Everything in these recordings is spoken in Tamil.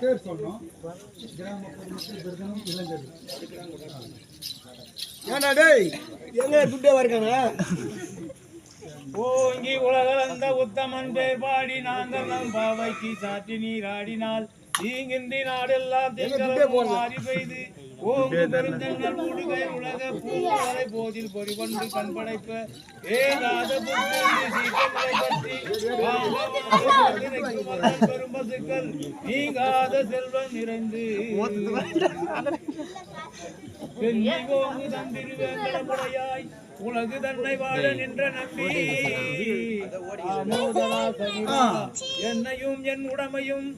பேர் சொல்லணும் கிராம பொதுமக்கள் விருதனம் இளைஞர் ஏன்டா டேய் எங்க துட்டே வருக்கானா ஓங்கி உலகளந்த உத்தமன் பேர் பாடி நாங்கள் நம் பாவைக்கு சாற்றி நீராடினால் தீங்கின்றி நாடெல்லாம் திங்களும் மாறி பெய்து. உலக போதில் பொறி கொண்டு ஏதாத நீங்காத செல்வம் நிறைந்து தந்திருவேங்கடமுடையாய் உலகு தன்னை வாழ நின்ற நம்பி என்னையும் என் உடமையும்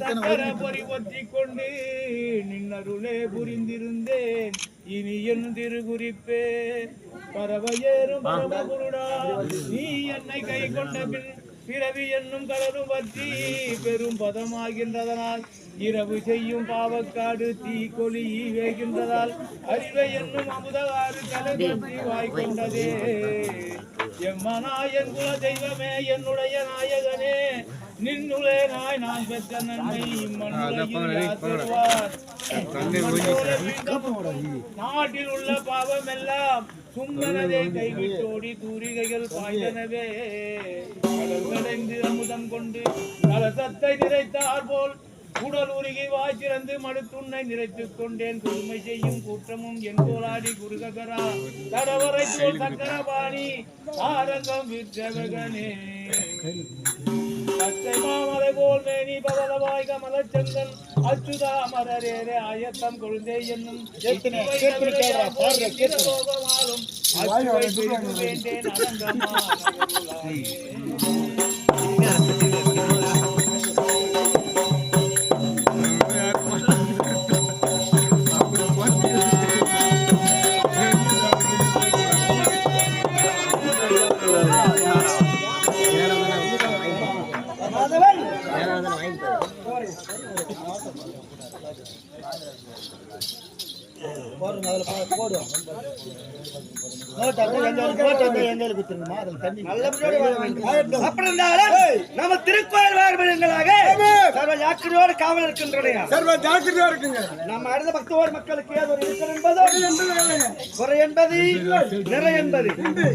சக்கர பொறி கொண்டு நின்னருளே புரிந்திருந்தேன் இனி என் திருகுறிப்பே பறவையேறும் பரமகுருடா நீ என்னை கை கொண்ட பின் பிறவி என்னும் கடலும் பற்றி பெரும் பதமாகின்றதனால் இரவு செய்யும் பாவக்காடு தீ கொலி வேகின்றதால் அறிவை என்னும் அமுதவாறு கலபற்றி வாய்க்கொண்டதே எம்மனா என் குல தெய்வமே என்னுடைய நாயகனே நின்னுளே நாய் நான் பெற்ற நன்மை நாட்டில் உள்ள பாவம் எல்லாம் சும்மனதே கைவிட்டோடி தூரிகைகள் பாய்ந்தனவே. அமுதம் கொண்டு கலசத்தை நிறைத்தார் போல் உடல் உருகி வாய் திறந்து மடுத்துண்ணை நிறைத்துக் கொண்டேன். கொடுமை செய்யும் கூட்டமும் என் கோலாடி குருககரா தடவரை போல் சக்கரபாணி ஆரங்கம் விற்றவகனே பச்சை மாமலை போல் மேனி பவளவாய் கமலச் செங்கல் அச்சுதா மரரேரே ஆயத்தம் கொழுந்தே என்னும். கீர்த்தனை, கீர்த்தனை அதில் தண்ணி அப்படி இருந்தாலும் நம்ம திருக்கோயில் வாழ்வீங்களாக சர்வ ஜாக்கிரதையோடு காவல் இருக்கின்றன சர்வ ஜாக்கிரதையா இருக்குங்க. நம்ம அடுத்த பக்தோடு மக்களுக்கு ஏதோ ஒரு இருக்கிற என்பதோ? குறை என்பது நிறை என்பது. எப்படி?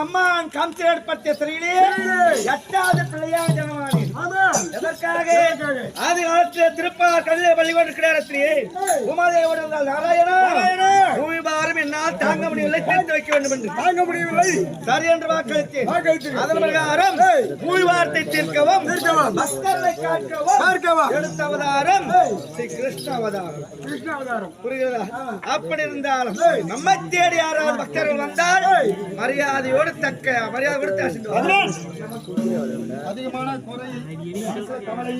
அம்மான் கம்சி ஏற்படுத்திய ஸ்திரீலே எட்டாவது பிள்ளையா ஜனமானேன். எதற்காக? ஆதி காலத்தில் திருப்பார் கல்லை வழிபட்டு கிடையாத்திரியே உமாதேவோடு நாராயணா. பூமி பாரம் என்னால் தாங்க முடியவில்லை தீர்த்து வைக்க வேண்டும் என்று. தாங்க முடியவில்லை. சரி என்று வாக்களித்தேன். அதன் பிரகாரம் பூமி வார்த்தை தீர்க்கவும். பக்தர்களை காக்கவும் பார்க்கவும். எடுத்த அவதாரம் ஸ்ரீ கிருஷ்ண அவதாரம். கிருஷ்ண அவதாரம். புரிகிறதா? அப்படி இருந்தாலும் நம்ம தேடி யாராவது பக்தர்கள் வந்தால் மரியாதையோடு தக்க மரியாதை கொடுத்து அதிகமான குறை கவலை.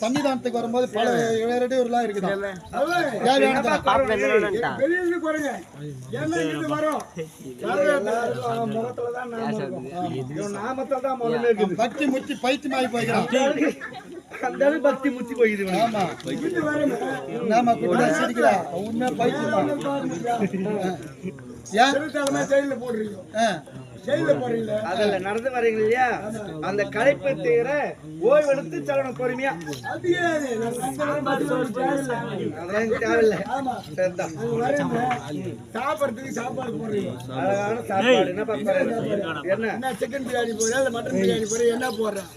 சன்னிதானத்துக்கு வரும்போது பல இடையூறுலாம் இருக்குது. பக்தி முச்சி பைத்தியமாகி அளவுக்கு பக்தி முத்தி போயிடுது. ஆமா. சிரிக்கிறா? பைத்தியம்? ஏன் போடுறீங்க. அதுல நடந்து வரீங்க இல்லையா? அந்த களைப்பு தீர ஓய்வு எடுத்து செல்லணும் பொறுமையா. தேவையில்லை. சரிதான். சாப்பிடுறதுக்கு சாப்பாடு போடுறீங்க அழகான சாப்பாடு. என்ன பாப்பாரு? என்ன சிக்கன் பிரியாணி போடுறேன் இல்ல மட்டன் பிரியாணி போடுறேன் என்ன போடுறேன்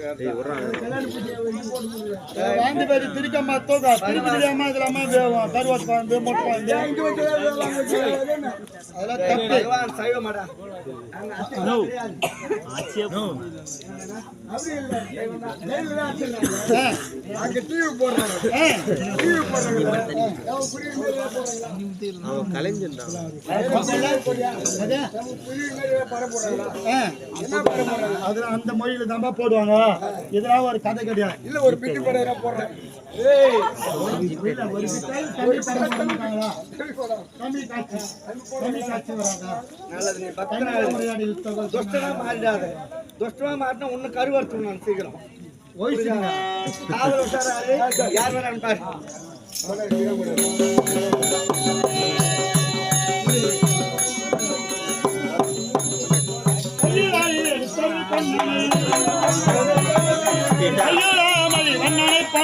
வாந்தி பேரு திருக்கம்மா தூக்கா திருப்பி தெரியாம இதெல்லாம வேவும். கருவாட்டு குழம்பு முட்டை குழம்பு அதெல்லாம் தப்பு. அங்க டிவி போடுறாங்க டிவி போடுறாங்க அது அந்த மொழியில தான் போடுவாங்க. இதெல்லாம் ஒரு கதை கிடையாது இல்ல ஒரு பிட்டு படம் போடுறேன் தமிழ் காட்சி தமிழ் காட்சி வராதா நல்லது நீ பக்தனா தமிழ் இரு. முறையாடி யுத்தங்கள் துஷ்டனா மாறிடாத துஷ்டமா மாட்டினா உன்னை கருவறுத்து நான் சீக்கிரம் ஓய்சிங்க காவல் உஷாராரு யார் வரான்னு பாரு கையொழாமல்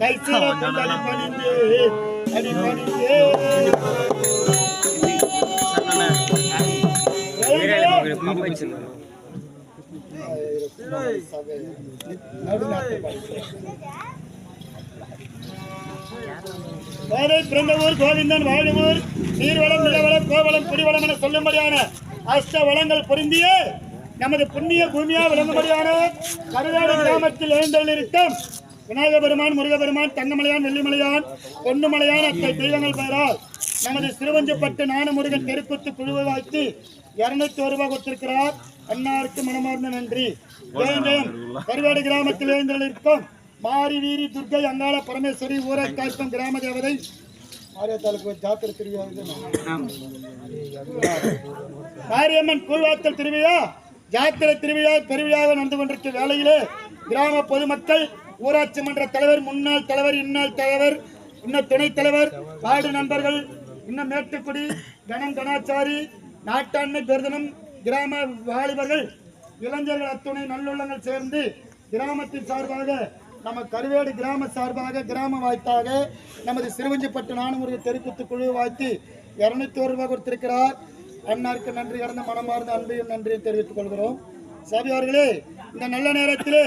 கைசேர கொண்டடி பணிந்து அடி பணிந்து கோதை பிறந்த ஊர் கோவிந்தன் வாழும் ஊர் நீர்வளம் நிலவளம் கோவளம் குடிவளம் என சொல்லும்படியான அஷ்ட வளங்கள் பொருந்திய நமது புண்ணிய பூமியா விளங்கும்படியான கருவாடு கிராமத்தில் எழுந்தள்ளிருக்கும் விநாயக பெருமான் முருகபெருமான் தங்கமலையான் வெள்ளிமலையான் பொன்னுமலையான் அத்தை தெய்வங்கள் பெயரால் நமது சிறுவஞ்சப்பட்டு ஞான முருகன் தெருக்குத்து குழுவை வைத்து இருநூத்தி ஒரு ரூபாய் கொடுத்திருக்கிறார். அன்னாருக்கு மனமார்ந்த நன்றி. ஜெயம் கருவாடு கிராமத்தில் எழுந்தள்ளிருக்கும் மாரி வீரி துர்க்கை அங்காள பரமேஸ்வரி ஊரை காய்க்கும் கிராம தேவதை. மாரியத்தாளுக்கு ஜாத்திரை தெரியாது மாரியம்மன் கூழ்வாத்தல் திருவிழா ஜாத்திரை திருவிழா பெருவிழாக நடந்து கொண்டிருக்க வேளையிலே கிராம பொதுமக்கள் ஊராட்சி மன்ற தலைவர் முன்னாள் தலைவர் இன்னாள் தலைவர் இன்னும் துணைத் தலைவர் வார்டு நண்பர்கள் இன்னும் மேட்டுக்குடி கணம் கணாச்சாரி நாட்டாண்மை பெருதனம் கிராம வாலிபர்கள் இளைஞர்கள் அத்துணை நல்லுள்ளங்கள் சேர்ந்து கிராமத்தின் சார்பாக நம்ம கருவேடு கிராம சார்பாக கிராம வாய்த்தாக நமது சிறுவஞ்சிப்பட்டு நானுமுருக தெருக்குத்து குழு வாழ்த்தி இரநூத்தி ஒரு ரூபாய் கொடுத்திருக்கிறார். அண்ணாருக்கு நன்றி கடந்த மனமார்ந்த அன்பையும் நன்றியும் தெரிவித்துக் கொள்கிறோம். சபி அவர்களே இந்த நல்ல நேரத்திலே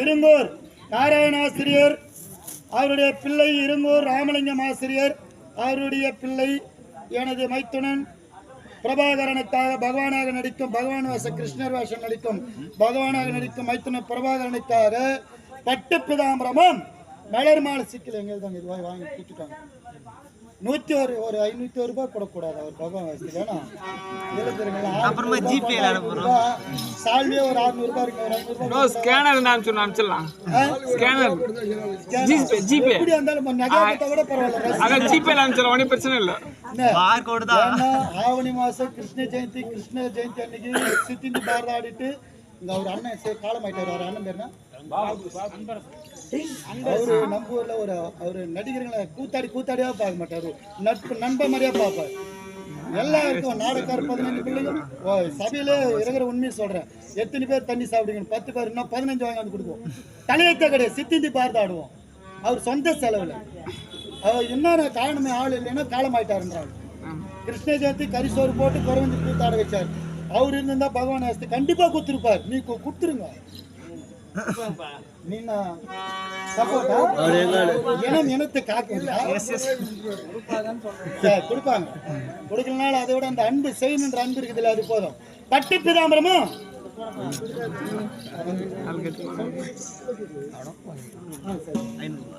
இருங்கூர். நாராயண ஆசிரியர் அவருடைய பிள்ளை இருங்கூர் ராமலிங்கம் ஆசிரியர் அவருடைய பிள்ளை எனது மைத்துனன் பிரபாகரனுக்காக பகவானாக நடிக்கும் பகவான் வாச கிருஷ்ணர் வேஷம் நடிக்கும் பகவானாக நடிக்கும் மைத்துன பிரபாகரனுக்காக பட்டு பிதாம்பரமும் மலர் மாலை சிக்கல் எங்கே தாங்க இது வாங்கி வாங்கி நூத்தி ஒரு ஒரு ஐநூத்தி ஒரு ரூபாய் கொடுக்கூடாது அவர் பகவான் வாசி வேணாம் அப்புறமா ஜிபே சால்வியே ஒரு அறுநூறு ரூபாய் இருக்கு ஒரு ஐநூறு ரூபாய் ஸ்கேனர் அனுப்பிச்சு அனுப்பிச்சிடலாம். Scanner GPay GPay. எப்படி இருந்தாலும் நகை கூட பரவாயில்ல. அதான் ஜிபேல அனுப்பிச்சிடலாம் ஒன்றும் பிரச்சனை இல்லை? பார்க்கோடு தான். ஆவணி மாசம் கிருஷ்ண ஜெயந்தி கிருஷ்ண ஜெயந்தி அன்னைக்கு சித்திந்தி பாரத ஆடிட்டு இங்க அவர் அண்ணன் சே- காலமாயிட்டாரு அவர் அண்ணன் பேர் என்ன? அவரு நம்ம ஊர்ல ஒரு அவரு நடிகர்களை கூத்தாடி கூத்தாடியா பார்க்க மாட்டாரு. நட்பு நண்ப மாதிரியா பார்ப்பாரு. எல்லாருக்கும் நாடகார் பதினஞ்சு பிள்ளைங்க. சபையில இருக்கிற உண்மையை சொல்றேன். எத்தனை பேர் தண்ணி சாப்பிடுங்க பத்து பேர் இன்னும் பதினஞ்சு வாங்கி வந்து கொடுப்போம். தலையத்த கிடையாது. சித்திந்தி பார்த்து ஆடுவோம். அவர் சொந்த செலவுல. அவர் என்ன காரணமே ஆள் இல்லைன்னா காலமாயிட்டாருன்றாங்க. கிருஷ்ண ஜெயந்தி கரிசோறு போட்டு குறவஞ்சி கூத்தாட வச்சார். அவர் இருந்திருந்தா பகவான் ஆஸ்தி கண்டிப்பா குத்துருப்பார் நீ குடுத்துருங்க. நீ சப்போர்ட்டா இனம் இனத்தை காக்குறா சரி, கொடுப்பாங்க. கொடுக்கலனால அதை விட அந்த அன்பு செய்யணுன்ற அன்பு இருக்குதுல்ல அது போதும். பட்டு பிதாம்பரமும்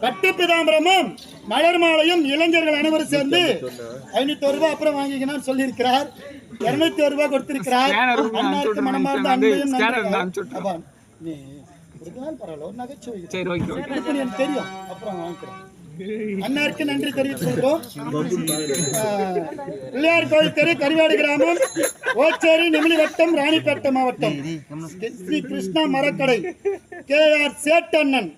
பட்டு பிதாம்பரமும் மலர் மாலையும் இளைஞர்கள் அனைவரும் சேர்ந்து ஐநூத்தி ரூபாய் அப்புறம் வாங்கிக்கணும்னு சொல்லியிருக்கிறார். இருநூத்தி ஒரு ரூபாய் கொடுத்திருக்கிறார். மனமார்ந்த. அன்பையும் நீ கொடுக்கலாம் பரவாயில்ல ஒரு நகைச்சுவை இது. சரி ஓகே ஓகே. இது எனக்கு தெரியும். அப்புறம் வாங்கிக்கிறேன். அண்ணாருக்கு நன்றி தெரிவித்துள்ளோம் பிள்ளையார் கோயில் தெரு கரிவாடு கிராமம் ஓச்சேரி நெமிலி வட்டம் ராணிப்பேட்டை மாவட்டம். ஸ்ரீ கிருஷ்ணா மரக்கடை. கே ஆர் சேட்டண்ணன்.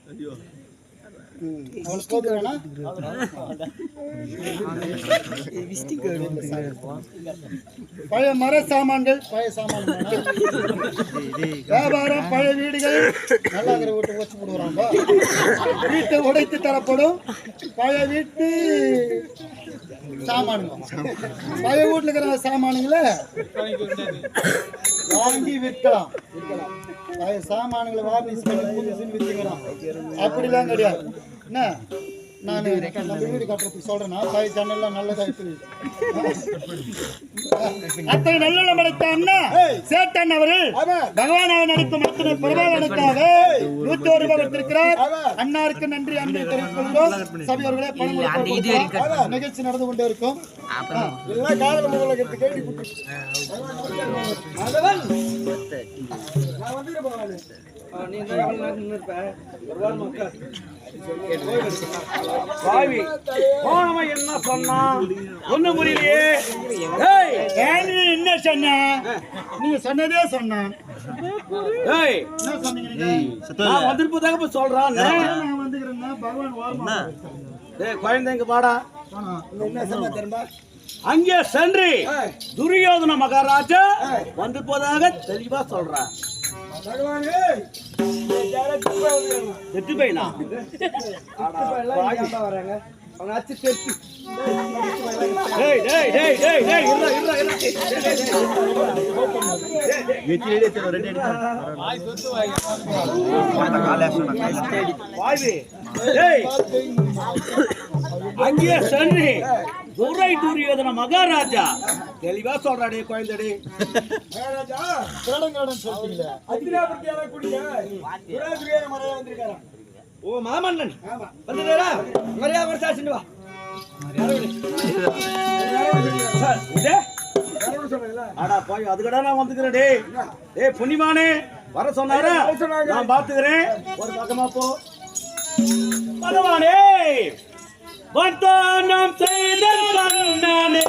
பழைய மர சாமான்கள் பழைய சாமான்கள் வியாபாரம் பழைய வீடுகள் நல்லா இருக்கிற வீட்டை வச்சு போடுவாங்க. வீட்டை உடைத்து தரப்படும் பழைய வீட்டு சாமானுங்க. பழைய வீட்டுல இருக்கிற சாமானுங்களை வாங்கி விற்கலாம். விற்கலாம் பழைய சாமானுங்களை வாங்கி விற்றுக்கலாம் அப்படிலாம் கிடையாது. என்ன? நான் நம்ம வீடு கட்டுறதுக்கு சொல்றேன்னா பழைய ஜன்னல்லாம் நல்லதாயிட்டு அத்தனை நல்ல படைத்த அண்ணா சேட்டன் அவர்கள் பகவானாக நடிக்கும் அத்தனை பிரபாகனுக்காக நூத்தி ஒரு ரூபாய் கொடுத்திருக்கிறார். அண்ணாருக்கு நன்றி அன்பை தெரிவித்துக் கொள்கிறோம் சபையோர்களே பணம். நிகழ்ச்சி நடந்து கொண்டே இருக்கும். எல்லாம் காதல முதல்ல கேள்வி பாவி போனவன் என்ன சொன்னான் ஒண்ணும் புரியலையே. ஏய் ஏன் நீ என்ன சொன்ன? நீங்க சொன்னதே சொன்னான். ஏய் என்ன சொன்னீங்க நீங்க? நான் வந்திருப்பதாக இப்ப சொல்றான். நான் வந்துக்கிறேன்னா பகவான் ஓரமா ஏய் குழந்தைங்க பாடா. என்ன சொன்ன தெரியுமா? அங்கே சென்று துரியோதன மகாராஜா வந்து போதாக தெளிவா சொல்றான். எட்டு பையனா டேய் டேய் டேய் டேய் டேய் இருடா இருடா இருடா. வாய்வி டேய் அங்கே சென்று துரை துரியோதன மகாராஜா. தெளிவா சொல்றாடே குழந்தைடே ஓ மாமன்னன். வந்துடா மரியாதை வா. சார்? அடா போய் அதுக்கடா நான் வந்துக்கிறேன் டேய். டேய் புண்ணியமானே வர சொன்னாரா? நான் பாத்துக்கிறேன். ஒரு பக்கமா போ. பகவானே வந்தானம் செய்த கண்ணனே.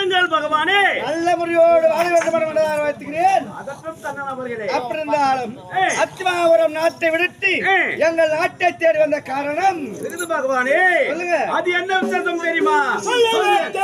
எழுந்தெழுந்தால் பகவானே. நல்ல முறையோடு வாழ வேண்டும் என வாழ்த்துகிறேன். அப்படினாலும் அத்திமாபுரம் நாட்டை விடுத்து எங்கள் நாட்டை தேடி வந்த காரணம். விருது பகவானே. சொல்லுங்க. அது என்ன விசேஷம் தெரியுமா? சொல்லுங்க.